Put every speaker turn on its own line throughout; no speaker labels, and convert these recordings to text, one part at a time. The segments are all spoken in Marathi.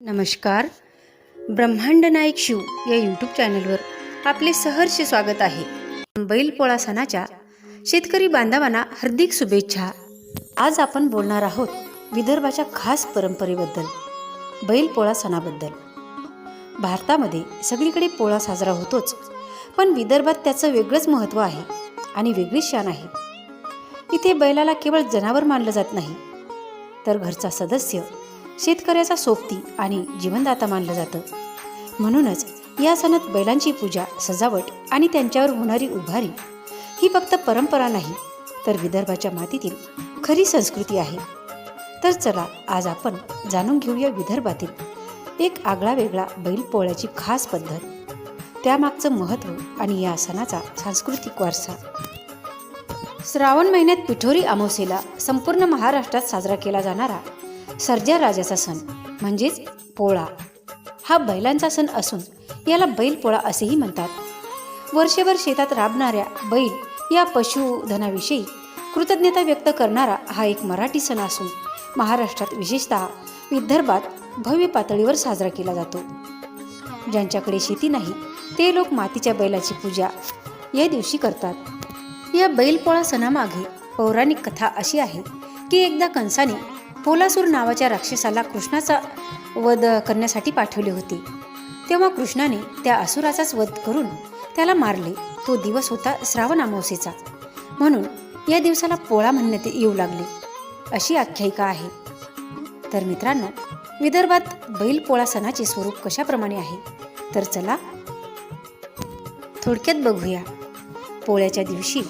नमस्कार. ब्रह्मांड नायक शिव या यूट्यूब चॅनलवर आपले सहर्ष स्वागत आहे. बैलपोळा सणाच्या शेतकरी बांधवांना हार्दिक शुभेच्छा. आज आपण बोलणार आहोत विदर्भाच्या खास परंपरेबद्दल बैलपोळा सणाबद्दल. भारतामध्ये सगळीकडे पोळा साजरा होतोच पण विदर्भात त्याचं वेगळंच महत्त्व आहे आणि वेगळीच शान आहे. इथे बैलाला केवळ जनावर मानलं जात नाही तर घरचा सदस्य शेतकऱ्याचा सोबती आणि जीवनदाता मानलं जातं. म्हणूनच या सणात बैलांची पूजा सजावट आणि त्यांच्यावर होणारी उभारी ही फक्त परंपरा नाही तर विदर्भाच्या मातीतील खरी संस्कृती आहे. तर चला आज आपण जाणून घेऊया विदर्भातील एक आगळा वेगळा बैल पोळ्याची खास पद्धत. त्यामागचं महत्त्व आणि या सणाचा सांस्कृतिक वारसा. श्रावण महिन्यात पिठोरी अमावस्येला संपूर्ण महाराष्ट्रात साजरा केला जाणारा सर्जा राजाचा सण म्हणजेच पोळा. हा बैलांचा सण असून याला बैल पोळा असेही म्हणतात. वर्षभर शेतात राबणाऱ्या बैल या पशुधनाविषयी कृतज्ञता व्यक्त करणारा हा एक मराठी सण असून महाराष्ट्रात विशेषतः विदर्भात भव्य पातळीवर साजरा केला जातो. ज्यांच्याकडे शेती नाही ते लोक मातीच्या बैलाची पूजा या दिवशी करतात. या बैलपोळा सणामागे पौराणिक कथा अशी आहे की एकदा कंसाने पोलासूर नावाच्या राक्षसाला कृष्णाचा वध करण्यासाठी पाठवले होते. तेव्हा कृष्णाने त्या असुराचाच वध करून त्याला मारले. तो दिवस होता श्रावण अमावस्येचा. म्हणून या दिवसाला पोळा म्हणण्यात येऊ लागले. अशी आख्यायिका आहे. तर मित्रांनो विदर्भात बैलपोळा सणाचे स्वरूप कशाप्रमाणे आहे? तर चला थोडक्यात बघूया. पोळ्याच्या दिवशी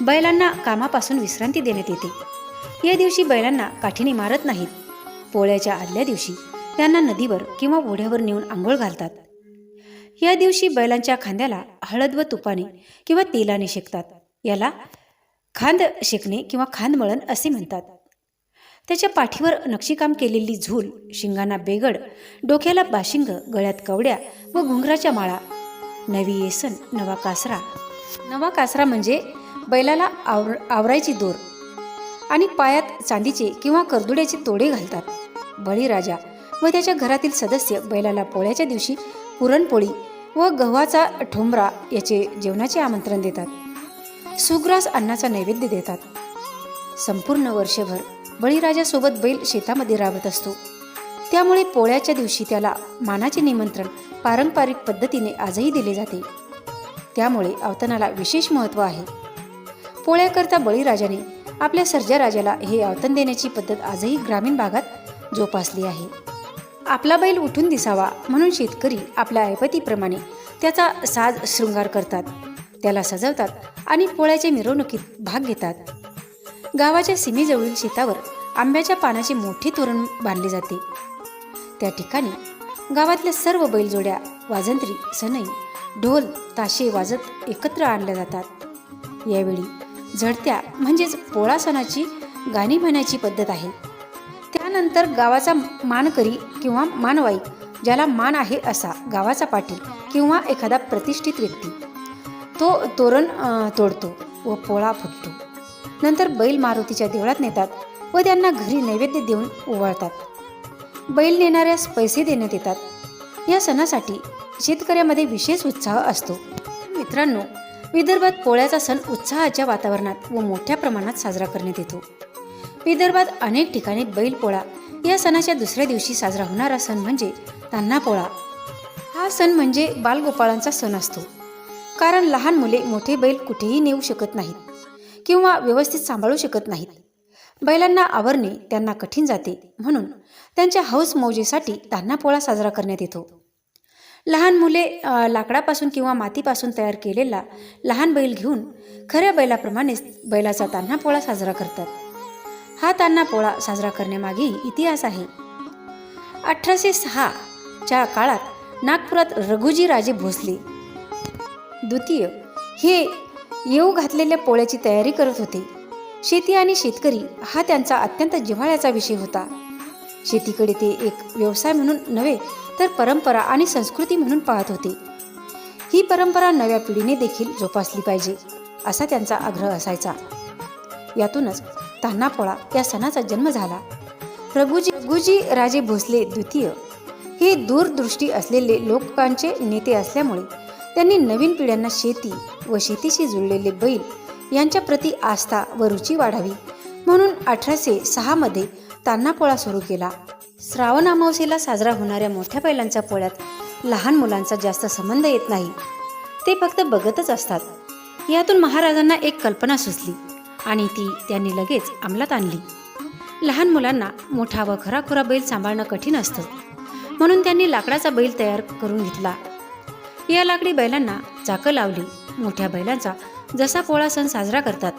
बैलांना कामापासून विश्रांती देण्यात येते. या दिवशी बैलांना काठीने मारत नाहीत. पोळ्याच्या आदल्या दिवशी त्यांना नदीवर किंवा ओढ्यावर नेऊन आंघोळ घालतात. या दिवशी बैलांच्या खांद्याला हळद व तुपाने किंवा तेलाने शेकतात. याला खांद शेकणे किंवा खांदमळण असे म्हणतात. त्याच्या पाठीवर नक्षीकाम केलेली झूल शिंगांना बेगड डोक्याला बाशिंग गळ्यात कवड्या व घुंगराच्या माळा नवी येसन नवा कासरा. नवा कासरा म्हणजे बैलाला आवर आवरायची दोर. आणि पायात चांदीचे किंवा करदुड्याचे तोडे घालतात. बळीराजा व त्याच्या घरातील सदस्य बैलाला पोळ्याच्या दिवशी पुरणपोळी व गव्हाचा ठोंबरा याचे जेवणाचे आमंत्रण देतात. सुग्रास अन्नाचा नैवेद्य देतात. संपूर्ण वर्षभर बळीराजासोबत बैल शेतामध्ये राबत असतो. त्यामुळे पोळ्याच्या दिवशी त्याला मानाचे निमंत्रण पारंपरिक पद्धतीने आजही दिले जाते. त्यामुळे अवतनाला विशेष महत्त्व आहे. पोळ्याकरता बळीराजाने आपल्या सर्जा राजाला हे अवतन देण्याची पद्धत आजही ग्रामीण भागात जोपासली आहे. आपला बैल उठून दिसावा म्हणून शेतकरी आपल्या ऐपतीप्रमाणे त्याचा साज शृंगार करतात. त्याला सजवतात आणि पोळ्याच्या मिरवणुकीत भाग घेतात. गावाच्या सीमेजवळील शेतावर आंब्याच्या पानाचे मोठे तोरण बांधले जाते. त्या ठिकाणी गावातल्या सर्व बैलजोड्या वाजंत्री सनई ढोल ताशे वाजत एकत्र आणल्या जातात. यावेळी झडत्या म्हणजेच पोळा सणाची गाणी म्हणायची पद्धत आहे. त्यानंतर गावाचा मानकरी किंवा मानवाई ज्याला मान आहे असा गावाचा पाटील किंवा एखादा प्रतिष्ठित व्यक्ती तो तोरण तोडतो व पोळा फुटतो. नंतर बैल मारुतीच्या देवळात नेतात व त्यांना घरी नैवेद्य देऊन ओवाळतात बैल नेणाऱ्यास पैसे देण्यात येतात. या सणासाठी शेतकऱ्यामध्ये विशेष उत्साह असतो. मित्रांनो विदर्भात पोळ्याचा सण उत्साहाच्या वातावरणात व मोठ्या प्रमाणात साजरा करण्यात येतो. विदर्भात अनेक ठिकाणी बैलपोळा या सणाच्या दुसऱ्या दिवशी साजरा होणारा सण म्हणजे तान्हा पोळा. हा सण म्हणजे बालगोपाळांचा सण असतो. कारण लहान मुले मोठे बैल कुठेही नेऊ शकत नाहीत किंवा व्यवस्थित सांभाळू शकत नाहीत. बैलांना आवरणे त्यांना कठीण जाते म्हणून त्यांच्या हौस मौजेसाठी तान्हा पोळा साजरा करण्यात येतो. लहान मुले लाकडापासून किंवा मातीपासून तयार केलेला लहान बैल घेऊन खऱ्या बैलाप्रमाणेच बैलाचा तान्हा पोळा साजरा करतात. हा तान्हा पोळा साजरा करण्यामागे इतिहास आहे. अठराशे सहाच्या काळात नागपुरात रघुजी राजे भोसले द्वितीय हे येऊ घातलेल्या पोळ्याची तयारी करत होते. शेती आणि शेतकरी हा त्यांचा अत्यंत जिव्हाळ्याचा विषय होता. शेतीकडे ते एक व्यवसाय म्हणून नव्हे तर परंपरा आणि संस्कृती म्हणून पाहत होते. ही परंपरा नव्या पिढीने देखील जोपासली पाहिजे असा त्यांचा आग्रह असायचा. यातूनच तान्हापोळा या सणाचा जन्म झाला. रघुजी रघुजी राजे भोसले द्वितीय हे दूरदृष्टी असलेले लोकांचे नेते असल्यामुळे त्यांनी नवीन पिढ्यांना शेती व शेतीशी जुळलेले बैल यांच्या प्रती आस्था व रुची वाढावी म्हणून अठराशे सहामध्ये त्यांना पोळा सुरू केला. श्रावण अमावस्येला साजरा होणाऱ्या मोठ्या बैलांच्या पोळ्यात लहान मुलांचा जास्त संबंध येत नाही. ते फक्त बघतच असतात. यातून महाराजांना एक कल्पना सुचली आणि ती त्यांनी लगेच अंमलात आणली. लहान मुलांना मोठा व खराखुरा बैल सांभाळणं कठीण असतं. म्हणून त्यांनी लाकडाचा बैल तयार करून घेतला. या लाकडी बैलांना चाकं लावली. मोठ्या बैलांचा जसा पोळा सण साजरा करतात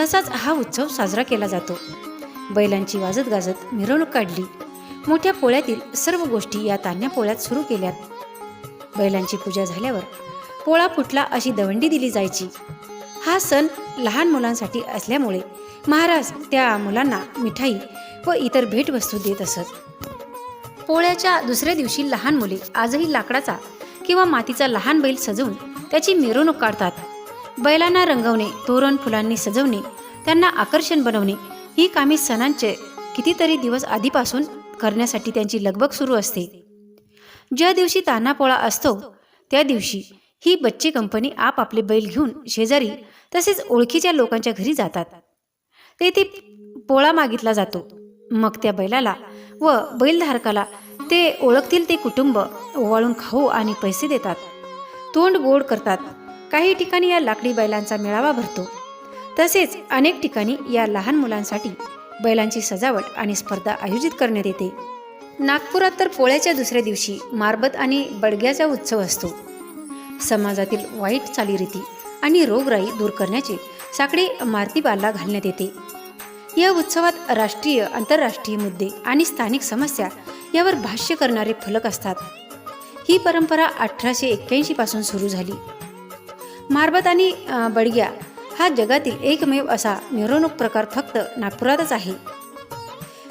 तसाच हा उत्सव साजरा केला जातो. बैलांची वाजत गाजत मिरवणूक काढली. मोठ्या पोळ्यातील सर्व गोष्टी या तान्ह्या पोळ्यात सुरू केल्यात. बैलांची पूजा झाल्यावर पोळा फुटला अशी दवंडी दिली जायची. हा सण लहान मुलांसाठी असल्यामुळे महाराज त्या मुलांना मिठाई व इतर भेटवस्तू देत असत. पोळ्याच्या दुसऱ्या दिवशी लहान मुले आजही लाकडाचा किंवा मातीचा लहान बैल सजवून त्याची मिरवणूक काढतात. बैलांना रंगवणे तोरण फुलांनी सजवणे त्यांना आकर्षण बनवणे ही कामे सणांचे कितीतरी दिवस आधीपासून करण्यासाठी त्यांची लगबग सुरू असते. ज्या दिवशी तानापोळा असतो त्या दिवशी ही बच्ची कंपनी आपापले बैल घेऊन शेजारी तसेच ओळखीच्या लोकांच्या घरी जातात. तेथे पोळा मागितला जातो. मग त्या बैलाला व बैलधारकाला ते ओळखतील ते कुटुंब ओवाळून खाऊ आणि पैसे देतात. तोंड गोड करतात. काही ठिकाणी या लाकडी बैलांचा मेळावा भरतो. तसेच अनेक ठिकाणी या लहान मुलांसाठी बैलांची सजावट आणि स्पर्धा आयोजित करण्यात येते. नागपुरात तर पोळ्याच्या दुसऱ्या दिवशी मारबत आणि बडग्याचा उत्सव असतो. समाजातील वाईट चालीरीती आणि रोगराई दूर करण्याचे साकडे मारतीबाला घालण्यात येते. या उत्सवात राष्ट्रीय आंतरराष्ट्रीय मुद्दे आणि स्थानिक समस्या यावर भाष्य करणारे फलक असतात. ही परंपरा अठराशे एक्क्याऐंशी पासून सुरू झाली. मारबत आणि बडग्या हा जगातील एकमेव असा मिरवणूक प्रकार फक्त नागपुरातच आहे.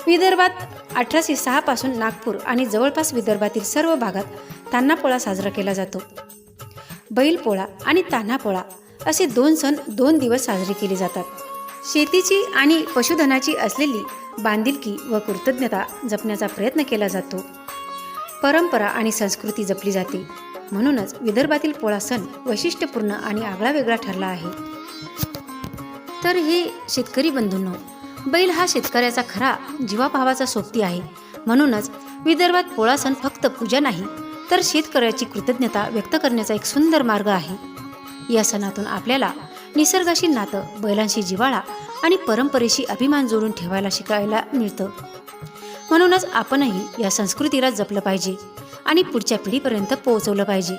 विदर्भात अठराशे सहा पासून नागपूर आणि जवळपास विदर्भातील सर्व भागात तान्हापोळा साजरा केला जातो. बैलपोळा आणि तान्हापोळा असे दोन सण दोन दिवस साजरे केले जातात. शेतीची आणि पशुधनाची असलेली बांधिलकी व कृतज्ञता जपण्याचा प्रयत्न केला जातो. परंपरा आणि संस्कृती जपली जाते. म्हणूनच विदर्भातील पोळा सण वैशिष्ट्यपूर्ण आणि आगळावेगळा ठरला आहे. तर हे शेतकरी बंधूंनो बैल हा शेतकऱ्याचा खरा जीवाभावाचा सोबती आहे. म्हणूनच विदर्भात पोळा सण फक्त पूजा नाही तर शेतकऱ्याची कृतज्ञता व्यक्त करण्याचा एक सुंदर मार्ग आहे. या सणातून आपल्याला निसर्गाशी नातं बैलांशी जिव्हाळा आणि परंपरेशी अभिमान जोडून ठेवायला शिकायला मिळतं. म्हणूनच आपणही या संस्कृतीला जपलं पाहिजे आणि पुढच्या पिढीपर्यंत पोहोचवलं पाहिजे.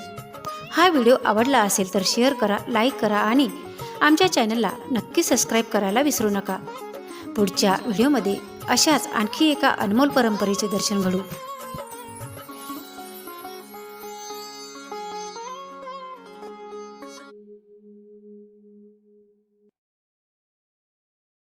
हा व्हिडिओ आवडला असेल तर शेअर करा लाईक करा आणि आमच्या चॅनलला नक्की सबस्क्राईब करायला विसरू नका. पुढच्या व्हिडिओमध्ये अशाच आणखी एका अनमोल परंपरेचे दर्शन घडू.